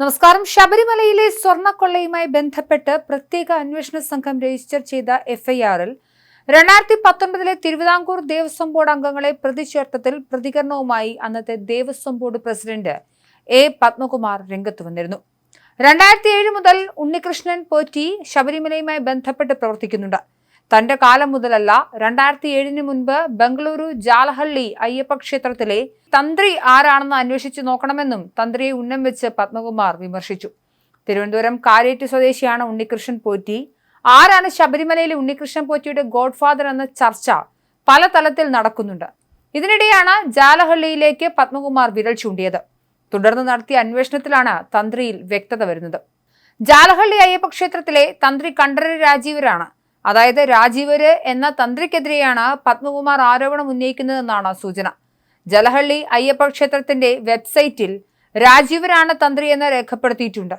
നമസ്കാരം. ശബരിമലയിലെ സ്വർണക്കൊള്ളയുമായി ബന്ധപ്പെട്ട് പ്രത്യേക അന്വേഷണ സംഘം രജിസ്റ്റർ ചെയ്ത എഫ്ഐആറിൽ രണ്ടായിരത്തി പത്തൊൻപതിലെ തിരുവിതാംകൂർ ദേവസ്വം ബോർഡ് അംഗങ്ങളെ പ്രതി ചേർത്തതിൽ പ്രതികരണവുമായി അന്നത്തെ Devaswom board president A Padmakumar രംഗത്ത് വന്നിരുന്നു. രണ്ടായിരത്തി ഏഴ് മുതൽ ഉണ്ണികൃഷ്ണൻ പോറ്റി ശബരിമലയുമായി ബന്ധപ്പെട്ട് പ്രവർത്തിക്കുന്നുണ്ട്. തന്റെ കാലം മുതലല്ല രണ്ടായിരത്തി ഏഴിന് മുൻപ് ബംഗളൂരു ജാലഹള്ളി അയ്യപ്പ ക്ഷേത്രത്തിലെ തന്ത്രി ആരാണെന്ന് അന്വേഷിച്ചു നോക്കണമെന്നും തന്ത്രിയെ ഉന്നം വെച്ച് പത്മകുമാർ വിമർശിച്ചു. തിരുവനന്തപുരം കാരേറ്റ് സ്വദേശിയാണ് ഉണ്ണികൃഷ്ണൻ പോറ്റി. ആരാണ് ശബരിമലയിലെ ഉണ്ണികൃഷ്ണൻ പോറ്റിയുടെ ഗോഡ്ഫാദർ എന്ന ചർച്ച പല തലത്തിൽ നടക്കുന്നുണ്ട്. ഇതിനിടെയാണ് ജാലഹള്ളിയിലേക്ക് പത്മകുമാർ വിരൽ ചൂണ്ടിയത്. തുടർന്ന് നടത്തിയ അന്വേഷണത്തിലാണ് തന്ത്രിയിൽ വ്യക്തത വരുന്നത്. ജാലഹള്ളി അയ്യപ്പ ക്ഷേത്രത്തിലെ തന്ത്രി കണ്ഠരര് രാജീവരാണ്. അതായത് രാജീവര് എന്ന തന്ത്രിക്കെതിരെയാണ് പത്മകുമാർ ആരോപണം ഉന്നയിക്കുന്നതെന്നാണ് സൂചന. ജലഹള്ളി അയ്യപ്പ ക്ഷേത്രത്തിന്റെ വെബ്സൈറ്റിൽ രാജീവരാണ് തന്ത്രി എന്ന് രേഖപ്പെടുത്തിയിട്ടുണ്ട്.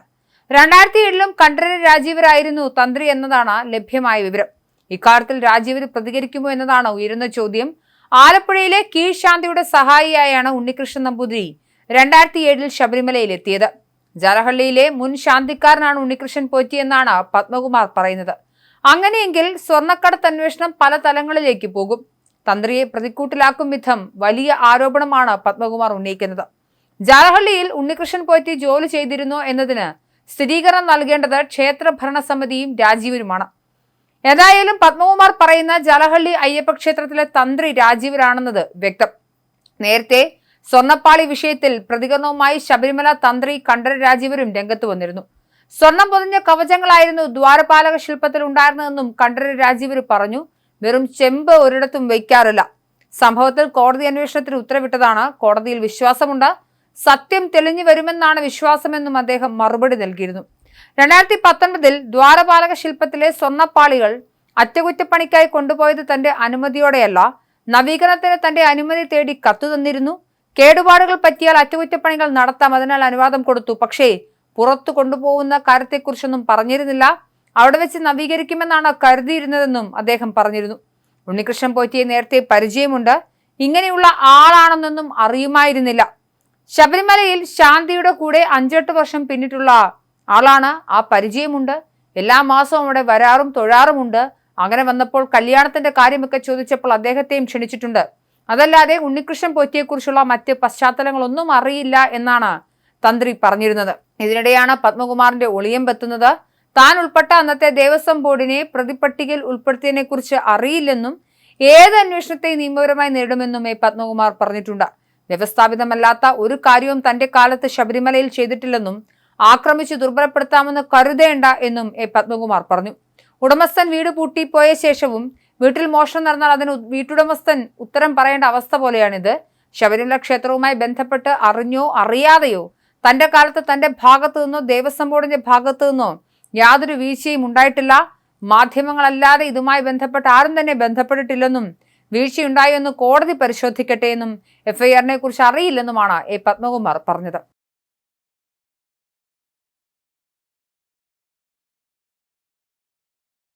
രണ്ടായിരത്തി ഏഴിലും കണ്ഠരര് രാജീവരായിരുന്നു തന്ത്രി എന്നതാണ് ലഭ്യമായ വിവരം. ഇക്കാര്യത്തിൽ രാജീവർ പ്രതികരിക്കുമോ എന്നതാണ് ഉയരുന്ന ചോദ്യം. ആലപ്പുഴയിലെ കീഴ്ശാന്തിയുടെ സഹായിയായാണ് ഉണ്ണികൃഷ്ണൻ നമ്പൂതിരി രണ്ടായിരത്തി ഏഴിൽ ശബരിമലയിൽ എത്തിയത്. ജലഹള്ളിയിലെ മുൻ ശാന്തിക്കാരനാണ് ഉണ്ണികൃഷ്ണൻ പോറ്റി എന്നാണ് പത്മകുമാർ പറയുന്നത്. അങ്ങനെയെങ്കിൽ സ്വർണക്കടത്ത് അന്വേഷണം പല തലങ്ങളിലേക്ക് പോകും. തന്ത്രിയെ പ്രതിക്കൂട്ടിലാക്കും വിധം വലിയ ആരോപണമാണ് പത്മകുമാർ ഉന്നയിക്കുന്നത്. ജാലഹള്ളിയിൽ ഉണ്ണികൃഷ്ണൻ പോറ്റി ജോലി ചെയ്തിരുന്നോ എന്നതിന് സ്ഥിരീകരണം നൽകേണ്ടത് ക്ഷേത്ര ഭരണസമിതിയും രാജീവരുമാണ് ഏതായാലും പത്മകുമാർ പറയുന്ന ജാലഹള്ളി അയ്യപ്പ ക്ഷേത്രത്തിലെ തന്ത്രി രാജീവരാണെന്നത് വ്യക്തം. നേരത്തെ സ്വർണപ്പാളി വിഷയത്തിൽ പ്രതികരണവുമായി ശബരിമല തന്ത്രി കണ്ഠര രാജീവരും രംഗത്ത് വന്നിരുന്നു. സ്വർണം പൊതിഞ്ഞ കവചങ്ങളായിരുന്നു ദ്വാരപാലക ശില്പത്തിൽ ഉണ്ടായിരുന്നതെന്നും കണ്ടറി രാജീവർ പറഞ്ഞു. വെറും ചെമ്പ് ഒരിടത്തും വയ്ക്കാറില്ല സംഭവത്തിൽ കോടതി അന്വേഷണത്തിന് ഉത്തരവിട്ടതാണ്. കോടതിയിൽ വിശ്വാസമുണ്ട്. സത്യം തെളിഞ്ഞു വരുമെന്നാണ് വിശ്വാസമെന്നും അദ്ദേഹം മറുപടി നൽകിയിരുന്നു. രണ്ടായിരത്തി പത്തൊൻപതിൽ ദ്വാരപാലക ശില്പത്തിലെ സ്വർണപ്പാളികൾ അറ്റകുറ്റപ്പണിക്കായി കൊണ്ടുപോയത് തന്റെ അനുമതിയോടെയല്ല നവീകരണത്തിന് തന്റെ അനുമതി തേടി കത്തു തന്നിരുന്നു കേടുപാടുകൾ പറ്റിയാൽ അറ്റകുറ്റപ്പണികൾ നടത്താം അതിനാൽ അനുവാദം കൊടുത്തു. പക്ഷേ പുറത്തു കൊണ്ടുപോകുന്ന കാര്യത്തെക്കുറിച്ചൊന്നും പറഞ്ഞിരുന്നില്ല. അവിടെ വെച്ച് നവീകരിക്കുമെന്നാണ് കരുതിയിരുന്നതെന്നും അദ്ദേഹം പറഞ്ഞിരുന്നു. ഉണ്ണികൃഷ്ണൻ പോറ്റിയെ നേരത്തെ പരിചയമുണ്ട്. ഇങ്ങനെയുള്ള ആളാണെന്നൊന്നും അറിയുമായിരുന്നില്ല. ശബരിമലയിൽ ശാന്തിയുടെ കൂടെ അഞ്ചെട്ട് വർഷം പിന്നിട്ടുള്ള ആളാണ്. ആ പരിചയമുണ്ട്. എല്ലാ മാസവും അവിടെ വരാറും തൊഴാറുമുണ്ട്. അങ്ങനെ വന്നപ്പോൾ കല്യാണത്തിന്റെ കാര്യമൊക്കെ ചോദിച്ചപ്പോൾ അദ്ദേഹത്തെയും ക്ഷണിച്ചിട്ടുണ്ട്. അതല്ലാതെ ഉണ്ണികൃഷ്ണൻ പോറ്റിയെക്കുറിച്ചുള്ള മറ്റ് പശ്ചാത്തലങ്ങളൊന്നും അറിയില്ല എന്നാണ് തന്ത്രി പറഞ്ഞിരുന്നത്. ഇതിനിടെയാണ് പത്മകുമാറിന്റെ ഒളിയം പറ്റുന്നത് താൻ ഉൾപ്പെട്ട അന്നത്തെ ദേവസ്വം ബോർഡിനെ പ്രതിപട്ടികയിൽ ഉൾപ്പെടുത്തിയതിനെ കുറിച്ച് അറിയില്ലെന്നും ഏത് അന്വേഷണത്തെ നിയമപരമായി നേരിടുമെന്നും എ പത്മകുമാർ പറഞ്ഞിട്ടുണ്ട്. വ്യവസ്ഥാപിതമല്ലാത്ത ഒരു കാര്യവും തന്റെ കാലത്ത് ശബരിമലയിൽ ചെയ്തിട്ടില്ലെന്നും ആക്രമിച്ച് ദുർബലപ്പെടുത്താമെന്ന് കരുതേണ്ട എന്നും എ പത്മകുമാർ പറഞ്ഞു. ഉടമസ്ഥൻ വീട് പൂട്ടിപ്പോയ ശേഷവും വീട്ടിൽ മോഷണം നടന്നാൽ അതിന് വീട്ടുടമസ്ഥൻ ഉത്തരം പറയേണ്ട അവസ്ഥ പോലെയാണിത്. ശബരിമല ക്ഷേത്രവുമായി ബന്ധപ്പെട്ട് അറിഞ്ഞോ അറിയാതെയോ തന്റെ കാലത്ത് തന്റെ ഭാഗത്തു നിന്നോ ദേവസ്വം ബോർഡിന്റെ ഭാഗത്തു നിന്നോ യാതൊരു വീഴ്ചയും ഉണ്ടായിട്ടില്ല. മാധ്യമങ്ങളല്ലാതെ ഇതുമായി ബന്ധപ്പെട്ട് ആരും തന്നെ ബന്ധപ്പെട്ടിട്ടില്ലെന്നും വീഴ്ചയുണ്ടായോ എന്ന് കോടതി പരിശോധിക്കട്ടെ എന്നും എഫ്ഐആറിനെ കുറിച്ച് അറിയില്ലെന്നുമാണ് എ പത്മകുമാർ പറഞ്ഞത്.